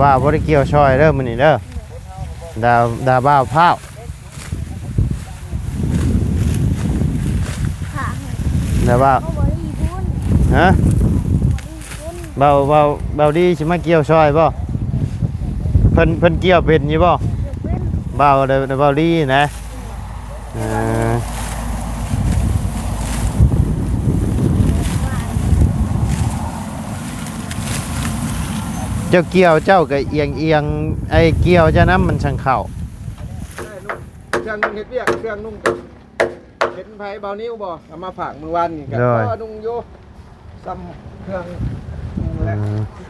ว่าบ่ได้เกี่ยวช่อยเด้อมื้อนี้เด้อดาดาบ้าวพร้าวดาบ้าวฮะบริบุญเบาเบาเบาดีสิมาเกี่ยวช่อยบ่เพิ่นเพิ่นเกี่ยวเป็นอยู่บ่เดือเป็นเบาเด้อเบาดีนะเออ เจ้าเกี่ยวเจ้าก็เอียงเอียงไอ้เกี่ยวเจ้าน้ำมันชังเข้าเครื่องนุ่งเฮ็ดเวียกเครื่องนุ่งเห็นไผเบานิ้วบ่เอามาฝากมือวันนี่ก็ได้ก็นุ่งอยู่ซ้ำเครื่องนุ่งแหละ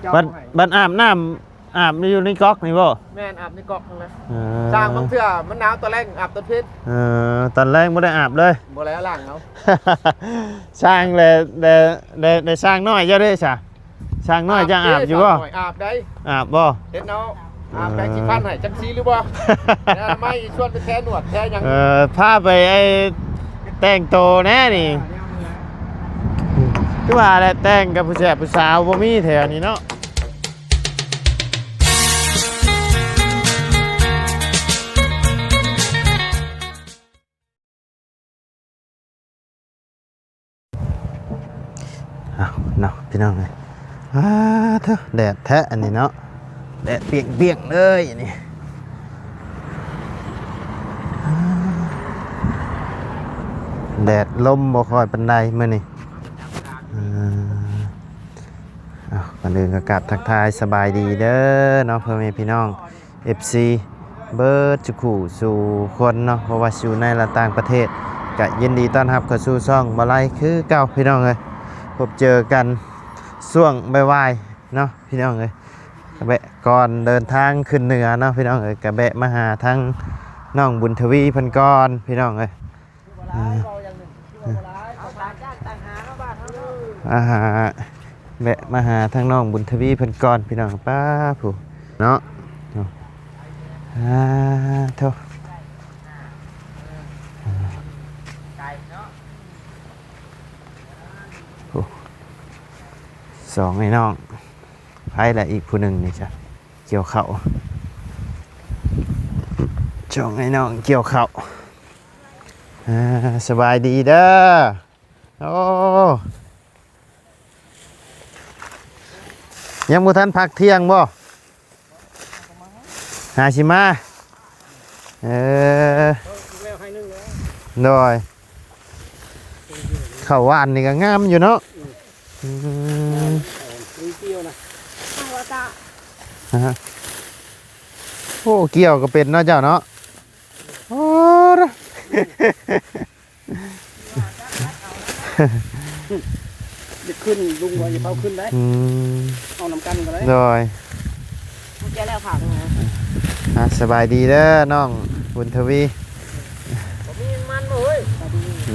เจ้าบัดให้บัดอาบน้ำอาบอยู่ในก๊อกนี่บ่แม่นอาบในกอกนั่นแหละเออสร้างบางเทื่อมันหนาวตัวแรงอาบตัวพิษเออตอนแรกไม่ได้อาบเลย บ่แล้วล้างเอา สร้างเลยได้ได้ได้สร้างน้อยเจ้าได้ใช่สร้างน้อยจะอาบอยู่บ่ สาวน้อาบได้อาบบ่เห็นเนาะอาบแปรงสีฟันให้จักซีหรือบ่แล้วไม่ชวนไปแท้หนวดแท้หยังเออพาไปไอ้แต่งโตวแน่นี่คือว่าแหละแต่งกับผู้ชายผู้สาวบ่มีแถวนี้เนาะเอาเนาะพี่น้องเลย อ้าเถอะแดดแท้อันนี้เนาะแดดเปรียงๆเลยอันนี้แดดลมบ่คอยปันไดเมื้อนี้อ่าเอาก่อนอื่นก็กราบทักทายสบายดีเด้อเนาะพ่อแม่พี่น้อง FC เบิร์ดจุขู่สู่คนเนาะเพราะว่าอยู่ในละต่างประเทศก็ยินดีต้อนรับเข้าสู่ช่องบ่ไลคือเก่าพี่น้องเอ้ยพบเจอกัน ช่วงบ่ายๆเนาะพี่น้องเอ้ยก็แบะก่อนเดินทางขึ้นเหนือเนาะพี่น้องเอ้ยก็แบะมาหาทั้งน้องบุญทวีพิ่นก่อนพี่น้องเอ้ยอาหาแวะมาหาทางน้องบุญทวีพิ่นก่อนพี่น้องป้าผู้เนาะเอาอ่าโทผู้ สองไอ้น้องไพ่ละอีกผู้หนึ่งนี่จ้ะเกี่ยวเข่าสองไอ้น้องเกี่ยวเขาอ่าสบายดีเด้อโอ้ยังบ่ทันพักเที่ยงบ่หาชิมาเออโดยข้าวหวานนี่ก็งามอยู่เนาะ อืมข้าวตานะฮะโอ้เกี่ยวก็เป็นเนาะเจ้าเนาะโอ้ระจะขึ้นลุงว่าอย่าเผาขึ้นได้อืมเอาน้ำกันก็ได้โดยแกแล้วค่ะตรงนั้นอะสบายดีเด้อน้องบุญทวีบ่มีมันบ่เฮ้ย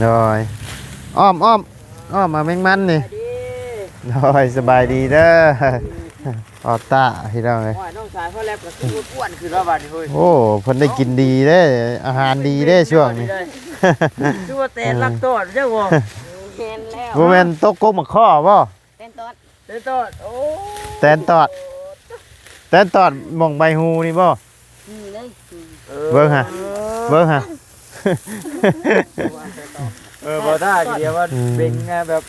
โดยอ้อมอ้อมอ้อมมาแมงมันนี่ดี โดยสบายดีเด้อออต้าพี่น้องเลยโอ้ยน้องชายพ่อแลบก็คืออ้วนขึ้นแล้วบัดนี้เฮ้ยโอ้เพิ่นได้กินดีเด้อาหารดีเด้ช่วงนี้คือว่าแต่รักตอดจังบ่เห็นแล้วบ่แม่นตกกกมาข้อบ่เป็นต้นแต่ตอดโอ้แตนตอดแตนตอดหม่องใบหูนี่บ่นี่เลยเบิ่งฮะเบิ่งฮะเออบ่ได้ทีเดียวว่าอืมเป็นไงแบบ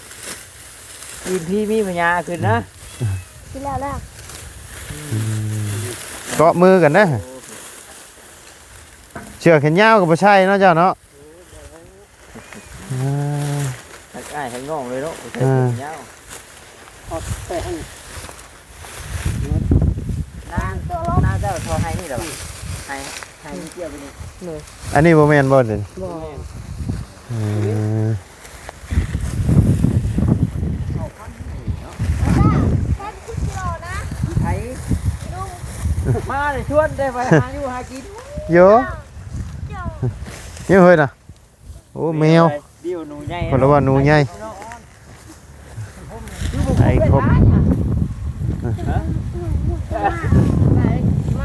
กินพี่มีปัญญาขึ้นนะที่แล้วแล้วเกาะมือกันนะเชือกแขนยาวก็บ่ใช่เนาะเจ้าเนาะอ่าใกล้ให้งงเลยเนาะอ่ายาวนางตัวลบน่าจะทอให้นี่เหรอให้ให้เกี่ยวไปนี่อันนี้บ่แม่นบ่เด้อบ่ อืม แค่คิดกิโลนะ ให้ มาเลยชวนได้ไปหาอยู่หากินโยเจ้านี่เฮ้ยน่ะโอ้แมวเดี๋ยวหนูใหญ่คนละว่าหนูใหญ่ไอ้ครบม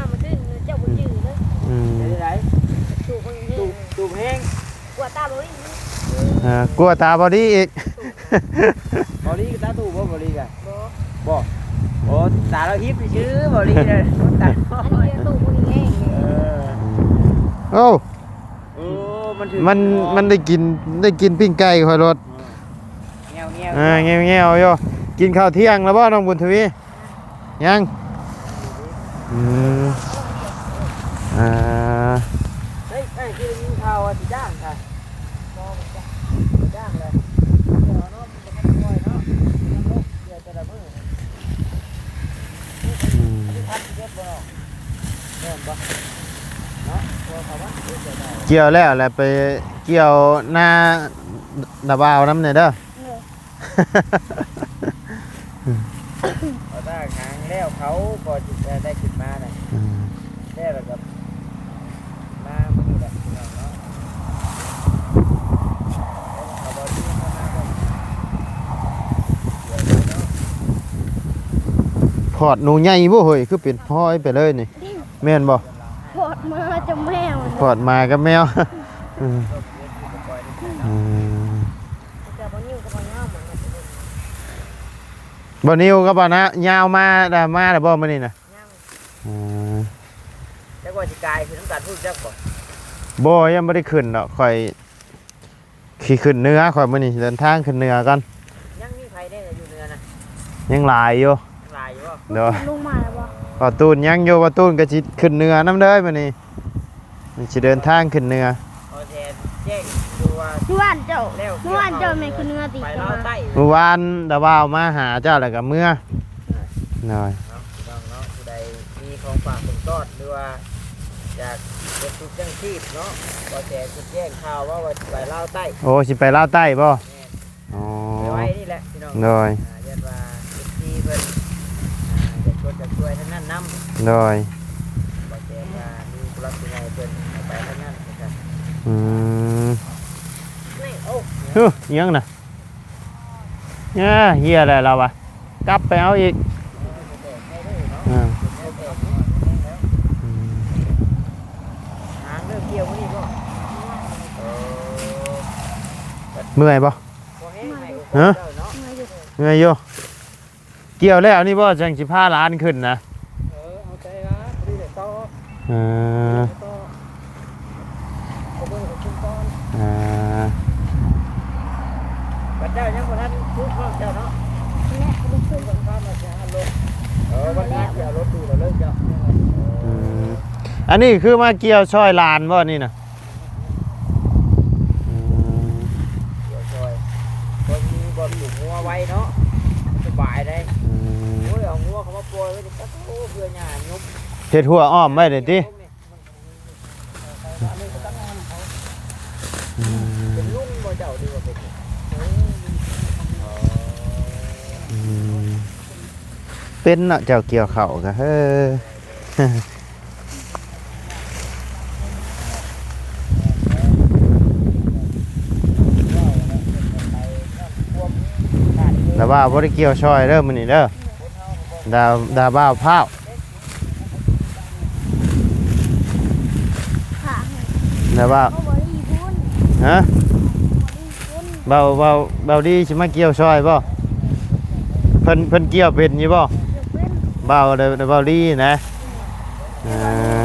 ามาขึ้นเจ้าบุญยืนเลยอืมเดี๋ยวไหนถูกคนยืตูนตูแห้งกว่าตาบุญอ่ากลัวตาบอดี้อีกบอลี่ตาตูบ่บอลี่กันบ่บ่โอ้ตาเราฮิปชื่อบ่ดีเลยตาอันนี้ตู้มึงเองเออโอ้โอ้มันถึงมันมันได้กินได้กินปิ้งไก่คอยรถเงี้ยวเงี้ยวอ่าเงี้ยวเงี้ยวๆโยกินข้าวเที่ยงแล้วบ่น้องบุญทวียังอืมอ่า เฮ้ยไอ้ที่ยิงข่าวอะสิจ้างค่ะบ่จ้างจ้างเลยเดี๋ยวเนาะมันจะค่อยๆเนาะเดี๋ยวจะละมื้อ อืม พัดเก็บบ่เริ่มบ่เนาะตัวเขาว่าเดี๋ยวจะได้ เกี่ยวแล้วแหละไปเกี่ยวหน้าดาบาวน้ำเนี่ยเด้อเอาถ้าหางแล้วเขาก็จะได้ขึ้นมาน่ะอืมได้แล้วก็มามื้อนี้แหละพี่น้องเนาะเอาบ่ดีมามาบ่เดี๋ยวเนาะพอดหนูใหญ่บ่เฮ้ยคือเป็นพ้อยไปเลยนี่แม่นบ่พอด มาจะแมวพอดมากับแมวอืมอืมจะบ่นิ้วกับบ่เงาเหมือนกันบ่นิวก็บ่นะยาวมาดามาแล้วบ่มื้อนี้น่ะยังอืมจักว่าสิกายคือน้ำตาลพูดจักบ่บ่ยังบ่ได้ขึ้นดอกข่อยขี่ขึ้นเหนือข่อยมื้อนี้เดินทางขึ้นเหนือก่อนยังมีใครได้อยู่เนื้อนะยังหลายอยู่ยังลายอยู่บ่เด้อลุงมาแล้ วบ่ปอตูนยังอยู่ปอตูนก็สิขึ้นเหนือนํเด้อมื้อนี้มันสิเดินทางขึ้นเหนือเอาแทนแจ้งดูว่าที่ว่านเจ้าแล้วที่ว่านเจ้าแม่คือเนื้อติไปจะเล่ามาใต้เมื่อวานดาวาวมาหาเจ้าแล้วก็เมื่อหน่อยเนาะพี่น้องเนาะผู้ใดมีของฝากของต้อนหรือว่าอยากเก็บทุกจังชีพเนาะก็แจ้งคุณแจ้งข่าวว่าว่าไปเล่าใต้โอ้สิไปลาวใต้บ่แม่นอ๋อ ไปไว้นี่แหละพี่น้องหน่อยอ่าเรียกว่าเอฟซีเพิ่น อ่าอยากช่วยจะช่วยทั้งนั้นนำหน่อยก็แจ้งว่ามีผู้รับผู้ใหญ่เพิ่นเอาไปทั้งนั้นนะครับอืมนี่โอ้เฮ้ยอิหยังน่ะเนี่ยเฮียอะไรเราวะกลับไปเอาอีกแตกให้เลยเนาะอ่าแตกแตกเนาะแล้วอืมหางเริ่มเกี่ยวมื้อนี้บ่เออเมื่อยบ่บ่แห้งให้ก็ฮะเจ้าเนาะมาอยู่เมื่อยอยู่ เกี่ยวแล้วนี่บ่จังสิพาหลานขึ้นนะเออเอาใจนะดีแต่ต่ออ่าต่อเอาเบิ่งกับคุณก่อนอ่าบัดเจ้ายังบ่ทันพูดเนาะเจ้าเนาะแม่ลูกขึ้นสำคัญว่าจะเอารถเออวันนี้จะเอารถดูแล้วเลิกเจ้าอืมอันนี้คือมาเกี่ยวช่อยหลานบ่นี่น่ะอืม เดี๋ยวซอยบ่มีบ่อยู่งัวไว้เนาะสบายได้ อืม โอ้ยเอางัวเขามาปล่อยไว้ดิปะโอ้เบื่อหญ้ายุบ เฮ็ดหัวอ้อมไว้เด้ติเป็นลุงบ่เจ้าดีกว่าเป็นเนาะเจ้าเกี่ยวเข้าก็เฮ้อดาบ้าบ่ได้เกี่ยวช่อยเด้อมื้อนี้เด้อดาดาบ้าพร้าว ขา ดาบ้าเขาบ่ได้บุญฮะเบาเบาเบาดีสิมาเกี่ยวชอยบ่เพิ่นเพิ่นเกี่ยวเป็นอยู่บ่เว้นเบาเด้อเบาดีนะอ่า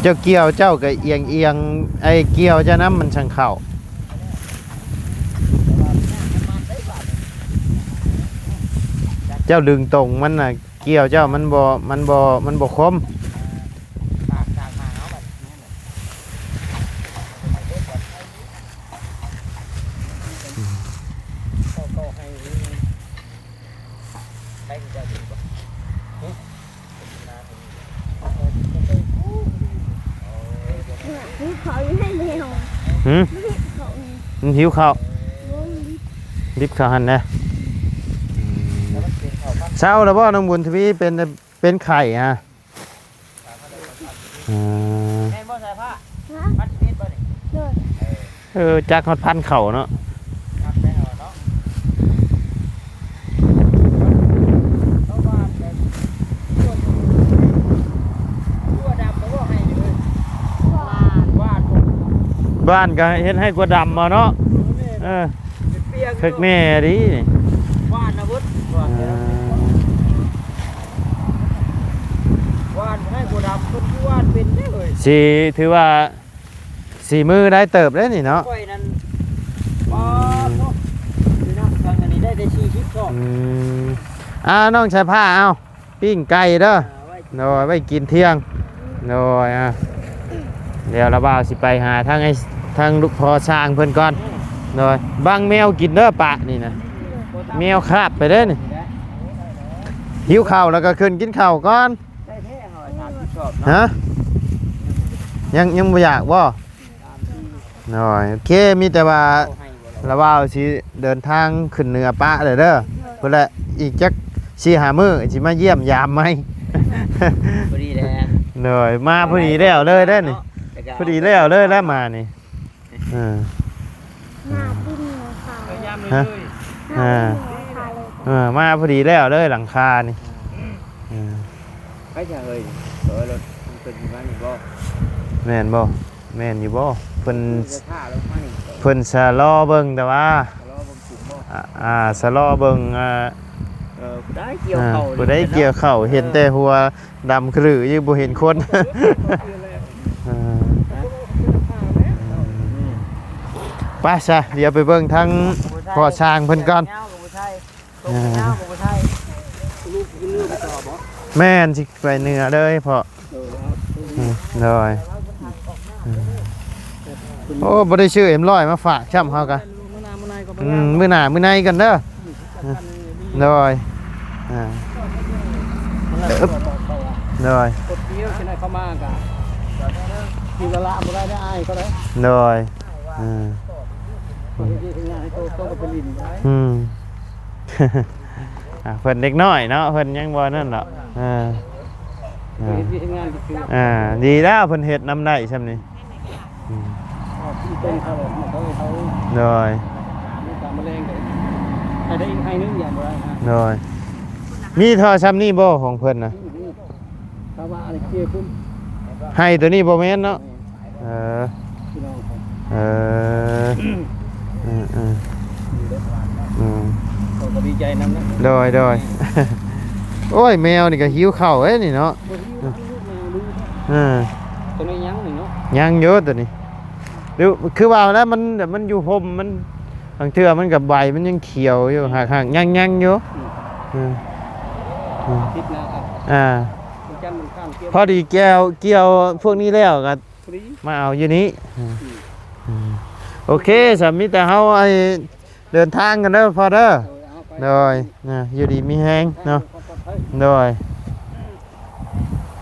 เจ้าเกี่ยวเจ้าก็เอียงเอียงไอ้เกี่ยวเจ้าน้ำมันช่างเข้า จ้าดึงตรงมันน่ะเกี่ยวเจ้ามันบ่มันบ่มันบ่คมปากจากมาเอาบัดเขาก็ให้ใครจะดีกว่านี่เขาอยู่ให้เร็วหืมเขานี่มันหิวข้าวบุญรีบข้าวหันนะ เช้าแล้วบ่น้องบุญทวีเป็นเป็นไข่ฮะอ่าแม่นบ่ใส่ผ้าฮะพัดนิดบ่นี่เด้อเออจักฮอดพันเข่าเนาะครับแม่เอาเนาะเอาว่าแบบตัวดำบ่ว่าให้เลยว่าว่าถูกบ้านก็เฮ็ดให้กว่าดำมาเนาะเออเปียกคึกแน่ดิ ว่านนะวุฒิว่าน เออ ว่านให้บัวดำคนที่ว่านเป็นได้เลย สีถือว่าสีมือได้เติบได้นี่เนาะก้อยนั้นป้าเนาะดูนะทางอันนี้ได้ได้ชีชิปก็อืมอ่าน้องชายผ้าเอาปิ้งไก่เด้อไว้โดยไว้กินเที่ยงโดยอะเดี๋ยวเราบ่าวสิไปหาทางไอ้ทางลูกพอสร้างเพิ่นก่อนโดยบางแมวกินเด้อปะนี่นะแมวคาบไปเด้อนี่หิวข้าวแล้วก็ขึ้นกินข้าวก่อนได้แท้หอยตามที่ชอบฮะ ยังยังบ่อยากบ่ตามที่โดยโอเคมีแต่ว่าเขาให้บ่เราบ่าวสิเดินทางขึ้นเหนือปะเลยเด้อเพิ่นละอีกจักสี่หามื้อสิมาเยี่ยมยามไหมพอดีแหละเหนื่อยมาพอดีแล้วเลยได้อนี่พอดีแล้วเลยแล้วมานี่เออหน้าปิ้งหัวขาพยายามเลยฮะหน้าปิ้งหัวขาเลยเออมาพอดีแล้วเลยหลังคานี่เออไปจะเฮ้ยเออรถมันเป็นยังไงนี่บ่ แม่นบ่แม่นอยู่บ่เพิ่นจะท่าลงมานี่เพิ่นสะลอเบิ่งแต่ว่าล้อผมสูงบ่อ่าอ่าสะลอเบิ่งอ่าเออผู้ได้เกี่ยวอ่าเข่าบ่ได้เกี่ยวเข้าเห็นแต่หัวดำครืออยู่บ่เห็นคนเออไปซะเดี๋ยวไปเบิ่งทั้งพ่อช้างเพิ่นก่อนเงากับผู้ชายตรงเงากับผู้ชายลูกกินเลือดไปต่อบ่แม่นสิไปเหนือเลยพ่อเอออืมเลย โอ้บ่ได้ชื่อเอ็มร้อยมาฝากช่ำเฮากะมื้อนานมื้อนายก็อืมมื้อหน้ามื้อในกันเด้อเลยอ่าอึ๊บเลยกดเดียวสิได้เข้ามากะกินละละบ่ได้ได้อายเขาได้เลยอืมคนที่ทำงานให้โตโตก็ไปลินได้อืมอะเพิ่นเด็กน้อยเนาะเพิ่นยังบ่นั่นหรอกอ่าไปอ่าที่ทำงานก็คืออ่าดีแล้วเพิ่นเฮ็ดน้ำได้ช่ำนี้อืม ที่เป็นเขาเขาเขาเลยมีการมะเร็งกันให้ได้อีกให้นึงอย่างบ่ได้ฮะเลยมีโทรศัพท์นี่บ่ของเพิ่นน่ะถ้าว่าอะไรเกี่ยวพุ่มให้ตัวนี้บ่แม่นเนาะเออพี่น้องเขาเอออืมอืมอืมเขาก็ดีใจนำนะโดยโดย โอ้ยแมวนี่ก็หิวข้าวเอ้ยนี่เนาะคนที่ลูกแมวดูอืมตัวนี้ยังนี่เนาะยังเยอะตัวนี้ หรือคือว่าแล้วมันแบบมันอยู่ห่มมันบางเทื่อมันกับใบมันยังเขียวอยู่ห่างๆยังยังอยู่อืมอืมติดนะครับอ่ามันจันมันข้ามเกี่ยวพอดีแก้วเกี่ยวพวกนี้แล้วก็ฟรีมาเอาอยู่นี้อืมอืมโอเคสามีแต่เฮาไอเดินทางกันเด้อพอเด้อเอาไปโดยนะอยู่ดีมีแฮงเนาะโดย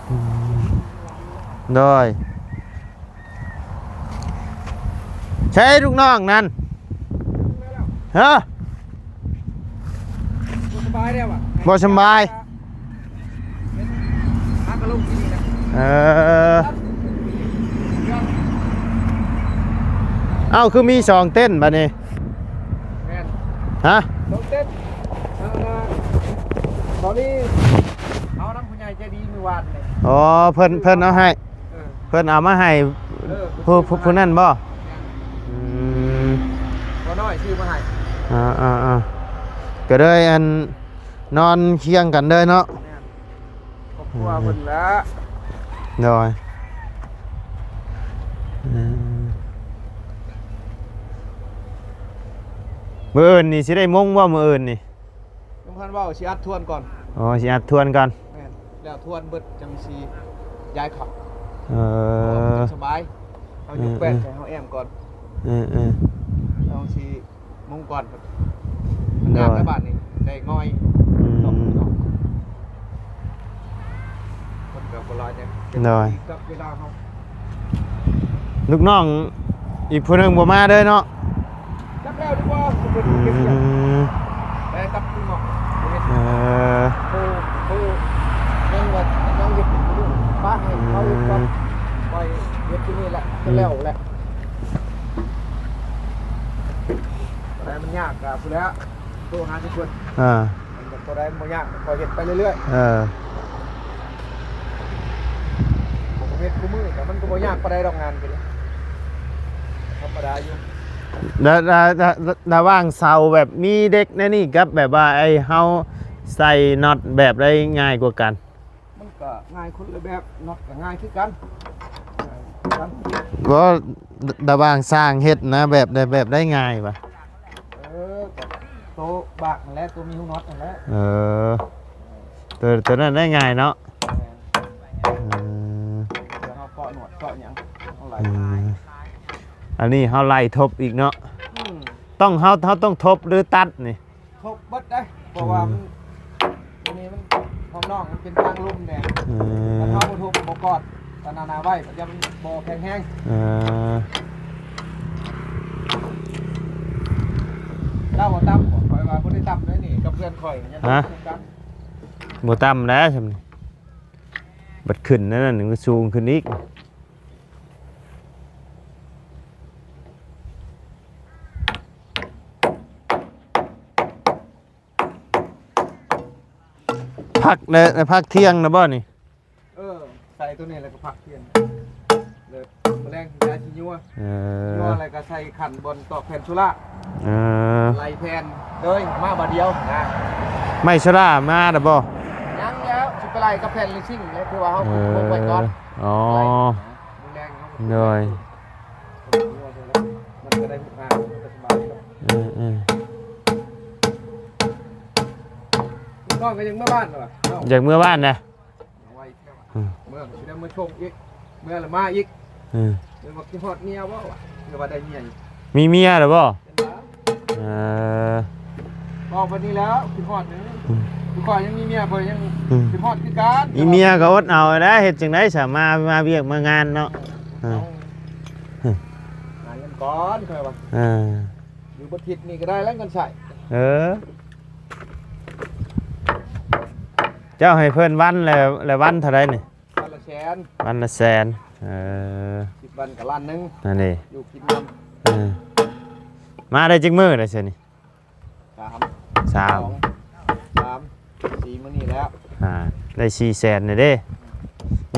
อืมโดย ใช้ลูกน้องนั่นฮะสบายแล้วอะบ่สำบายพักกระลุกที่นี่นะเออเอ้าคือมีสองเต้นบัดนี้แม่นฮะลงเต้นเอาละตอนนี้เอาน้ำผู้ใหญ่ใจดีมือวานเลยอ๋อเพิ่นเพิ่นเอาให้เออเพิ่นเอามาให้เออผู้ผู้ผู้นั่นบ่อืมพ อยชื่อมาให้อ่าอ่าอ่าก็เลยอันนอนเคียงกันเลยเนาะครอบครัวเพิ่นละโดยอืมมืออื่นนี่สิได้มงว่ามืออื่นนี่ลุงพันว่าสิอัดทวนก่อนอ๋อสิอัดทวนกันแม่นแล้วทวนเบิดจังสิย้ายขับเออสบายเอายกแป้นใส่เฮาแอมก่อนเออเออ อาสิมุงก่อนมันยากได้ในบ้านนี่ได้ง่อยอืดอกมดอกคนกับบ่หลายเนี่ยได้กับเวลาเฮาลูกน้องอีกผู้หนึงบ่มาเด้อเนาะจับแล้วดีกว่าเพิ่นอืเก็บเงินมไปกับคุณหมอบ่เฮ็ดเออโอ้โหยังว่ายังเฮ็ดอยู่ดูป้าให้เขาอยู่ก่อนปล่อยเฮ็ดที่นี่แหละก็แล้วแหละแต่มัน ยากอะพุ่นแล้วโทรหาทุกคนอ่ามันก็บ่ได้บ่ยากคอยเฮ็ดไปเรื่อยเออๆผมเฮ็ดกูมือแต่มันก็บ่ยากปานใดดอกงานกันเลยธรรมดาอยู่แล้วแล้วแล้วระหว่างเสาแบบมีเด็กในนี่กับแบบว่าไอ้เฮาใส่น็อตแบบได้ง่ายกว่ากัน มันก็ง่ายคนละแบบน็อตก็ง่ายคือกันง่ายคือกันก็ระหว่างสร้างเฮ็ดนะแบบได้แบบได้ง่ายปะเออก็โตะ บากนั่นแหละตัวมีหูน็อตนั่นแหละเออตัวตัวนั้นได้ง่ายเนาะเออเดี๋ยวเราเกาะหนวดเกาะหยังเอาไหลเอออันนี้เฮาไล่ทบอีกเนาะอืมต้องเฮาเฮาต้องทบหรือตัดนี่ทบเบิดได้เพราะว่ามันอันนี้มันของน้องมันเป็นทางลุ่มเนี่ยเอถ้าอเข้าบ่ทุบบ่กอดตานานาไว้มันจะมันบ่แข็งแห้งเออ เจ้าบ่ต่ำบ่ข่อยว่าบ่ได้ต่ำเลยนี่กับเพื่อนข่อยยังบ่เหมือนกันบ่ต่ำแล้วใช่มั้ยบัดขึ้นนั่นน่ะมันก็สูงขึ้นอีกพักเลยพักเที่ยงนะบ่นี่เออใส่ตัวนี้แล้วก็พักเทียนเลยแมลงยาชิยัวเอยัวออะไรก็ใส่ขันบนตอกแผ่นชุระเออ ไหลแผ่นเลยมาบาเดียวนะไม่ชรามาดะบ่ยังแล้วสิไปไล่กับแผ่นลิซิ่งแล้วคือว่าเฮาเอคุมไว้ก่อนออ๋อแรงเฮาเหนื่อยมันก็ได้หุบหางมันก็สบายเนาะเออเออน้องก็ยังเมื่อบ้านเหรอเนาะอยากเมื่อบ้านนะไว้แค่ว่าอืมเมื่อสิได้มาชมอีกเมื่อละมาอีกเออเดี๋ยวว่ากินฮอดเมียบ่วะเดี๋ยวว่าได้เมียอีกมีเมียหรือบ่ เป็นแล้วเออบอกวันนี้แล้วกินฮอดนึงอืมคือก่อนยังมีเมียบ่ยังอืมกินฮอดคือกันมีเมียก็อดเอาได้เฮ็ดจังได๋สามามาเวียกมางานเนาะเอาอืมหาเงินก่อนเคยว่าเอออยู่บนทิศนี่ก็ได้แล้วเงินใส่เออเจ้าให้เพิ่นวันแล้วแล้ววันเท่าไรนี่วันละแสนวันละแสนเออสิบวันกับล้านหนึงนั่นนี่อยู่กินน้เออ มาได้จักมื้อได้เสียนี่ำสามสามสองสามสี่มื้อนี้แล้วอ่าได้4แสนนี่เด้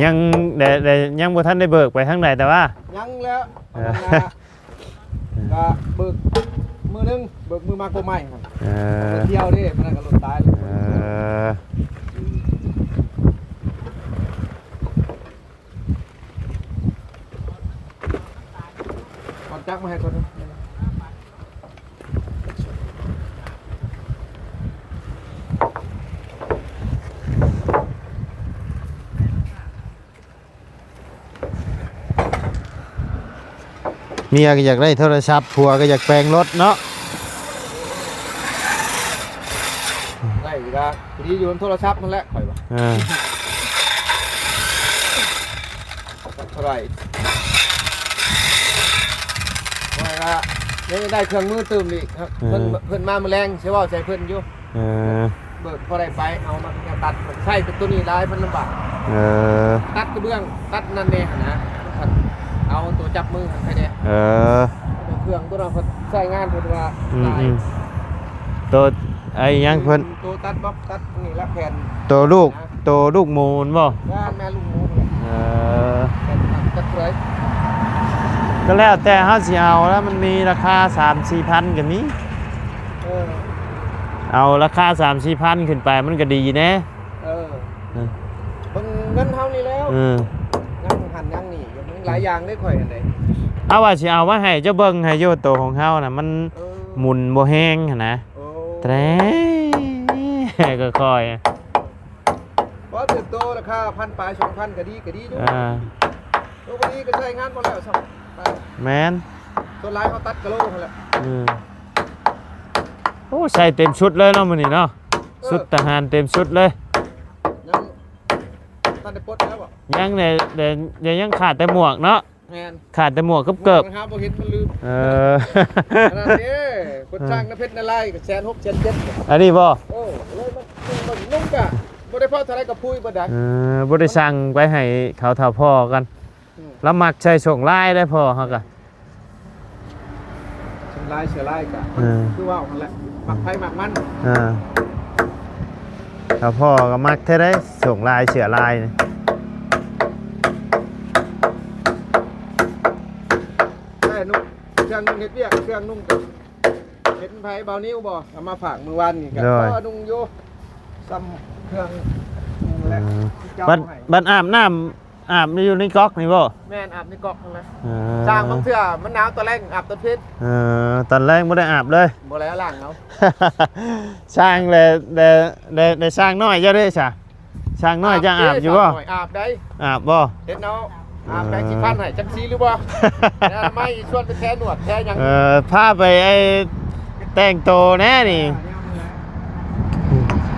ยังได้ได้ยังบ่ทันได้เบิกไปทางใดแต่ว่า ยังแล้วเออประมาณน่ะก็เบิกมือหนึงเบิกมือมาโกใหม่ครับเออไปเที่ยวดิมันนนก็หลุดตายเลยเออก่อนจักมาให้คนนึง เมียก็อยากได้โทรศัพท์ผัวก็อยากแปลงรถเนาะได้อีกแล้วทีนี้อยู่บนโทรศัพท์นั่นแหละข่อยว่าเออเท่าไหร่ว่าก็ยังได้เครื่องมือตื่มอีกครับเพิ่นเพิ่นมาแมลงใช่ว่าใจเพิ่นอยู่เออเบิกพอได้ไปเอามาแกตัดผมใช่เป็นตัวนี้ร้ายมันลำบากเออตัดกระเบื้องตัดนั่นเองนะมัน เอาตัวจับมือใครเนี่ยเออเครื่องตัวเราเพิ่นใช้งานเพิ่นว่าอืมหลายอืมตัวไอ้ยังเพิ่นตัวตัดบล็อกตัดนี่ละแผ่นตัวลูกตัวลูกหมูนบ่งานแม่ลุงหมูเนี่ยเออแผ่นตัดจักเลยก็แล้วแต่เฮาสิเอาแล้วมันมีราคา3 4พันก็มีเออเอาราคา3 4พันขึ้นไปมันก็ดีแน่เออเออเบิ่งเงินเฮานี่แล้ว เออ ยังหันยังนี่ยัง หลายอย่างได้ข่อยอันใดเอาว่าสิเอามาให้เจ้าเบิ่งให้โยตัวของเฮาน่ะมันเออหมุนบ่แห้งหันนะโอ้แตรก็ค่อยๆเพราะเติบโตราคาพันปลายสองพันก็ดีก็ดีอยู่อ่าตัวนี้ก็ใช้งานหมดแล้วสองไปแมนตัวลายเขาตัดกะโหลกนั่นแหละอืมโอ้ใส่เต็มชุดเลยเนาะมื้อนี้เนาะเออชุดทหารเต็มชุดเลย ยังตัดได้ปลดแล้วบ่ ยังเนี่ยเดี๋ยวเดี๋ยวยังขาดแต่หมวกเนาะแมนขาดแต่หมวกกับเกิบนะครับบ่เห็นมันลืมเออขนาดนี้คนจ้างน้ำเพชรนาไลก็แสนหกแสนเจ็ดอันนี้บ่โอ้เลยมันมันนุ่มกะบ่ได้พอเท่าไรกับพุยบ่ได้เออบ่ได้สั่งไปให้เขาเท่าพ่อกันอืมแล้วมักใช้ส่งลายได้พ่อเฮาก็ชนลายเสือลายกะเออคือว่าของแหละหมักไผหมักมันอ่าเท่าพ่อก็มักแท้ได้ส่งลายเสือลายนี่ได้นุ่ม รื่องนุ่งเฮ็ดเวียกเครื่องนุ่งกับเห็นไผเบานิ้วบ่เอามาฝากมื้อวานนี่ก็ได้ก็นุ่งอยู่ซ้ำเครื่องนุ่งแหละเจ้าบัดให้บัดอาบน้ำอาบอยู่ในก๊อกนี่บ่แม่นอาบในกอกนั่นนะเออสร้างบางเทื่อมันหนาวตัวแรงอาบตัวพิษเออตอนแรกบ่ได้อาบเลย บ่แล้วล้างเอาสร้างเลยได้ได้ได้สร้างน้อยเจ้าเด้ซะสร้างน้อยจะอาบอยู่บ่หน่อยอาบได้อาบบ่เฮ็ดเนาะ อาบแปรงสีฟันให้จักซีหรือบ่แล้วไม่ชวนไปแท้หนวดแท้หยังเออพาไปไอ้แต่งโตวแน่นี่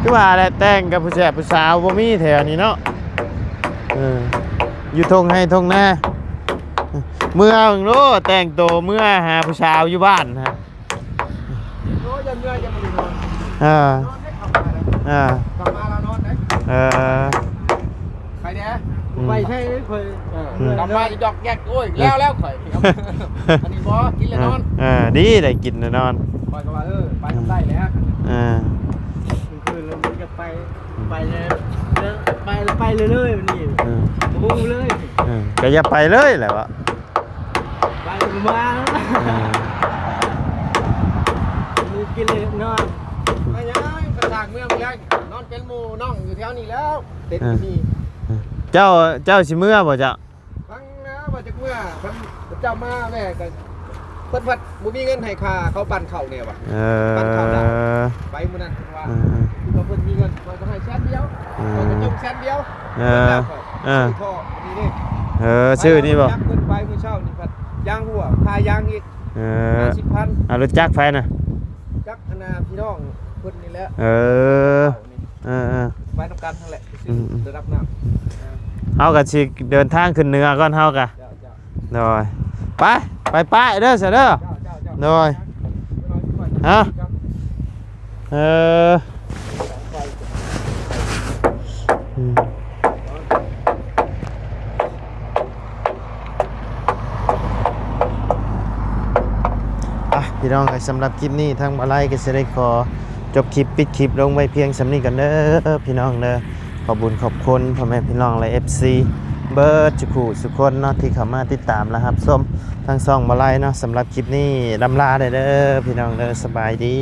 คือว่าแหละแต่งกับผู้แสบผู้สาวบ่มีแถวนี้เนาะเอออยู่ทงให้ทงหน้าเมื่อมึงรู้แต่งโตวเมื่อหาผู้สาวอยู่บ้านฮะโอ้ยอยันเมื่อยอยันบ่ได้นอนเออนอนได้เข้ามาเลยเออกลับมาแล้วนอนได้เออไปแน่อืม ไปใช่เคยเออกลับมาจะยอกแยกโอ้ยแล้วแล้วข่อยครับอันนี้บ่กินแล้วนอนเออดีได้กินแน่นอนข่อยก็ว่าเออไปทำได้แล้วเออคืนแล้วมันจะไปไปเลยไปไปเรื่อยๆมันนี่เออโอ้เลยเออก็อย่าไปเลยแหละวะไปมาเออมีกินเลยนอนไปยังกระทางเมื่อมาแล้วนอนเป็นหมู่น้องอยู่แถวนี้แล้วเต็นท์นี่ เจ้าเจ้าสิเมื่อบ่เจ้าฟังนะว่าจะเมื่อเพิ่นเจ้ามาแม่ก็เพิ่นพัดบ่มีเงินให้ค่าเขาปั่นข้าวเนี่ยว่ะ เอบ้านเขาดาวอไปมื้อนั้นเพิ่นว่าเออเราเพิ่นมีเงินเราก็ให้แสนเดียวอืมเราก็จมแสนเดียวเออ เออท่อนี่นี่เออชื่อนี่บ่ยักเพิ่นไปมื้อเช้านี่พัดยางหัวค่ายางอีกเออ50,000เอารถจักรไฟน่ะ จักอนาพี่น้องเพิ่นนี่แหละเออ เออเออ ไปทำการทั้งแหละอืมได้รับน้ำ เฮาก็สิเดินทางขึ้นเหนือก่อนเฮาก็เจ้าเจ้าโดยไปไปป้ายเด้อซะเด้อเจ้าเจ้าเจ้าโดยฮะเออพี่น้องสำหรับคลิปนี้ทางมาไลก็จะได้ขอจบคลิปปิดคลิปลงไว้เพียงสำนี้กันเด้อพี่น้องเด้อ ขอบุญขอบคุณพ่อแม่พี่น้องและ FC เบิร์ดจุกูสุคนเนาะที่เข้ามาติดตามนะครับส้มทั้งสองมาไลเนาะสำหรับคลิปนี้ลำลาเด้อพี่น้องเด้อสบายดี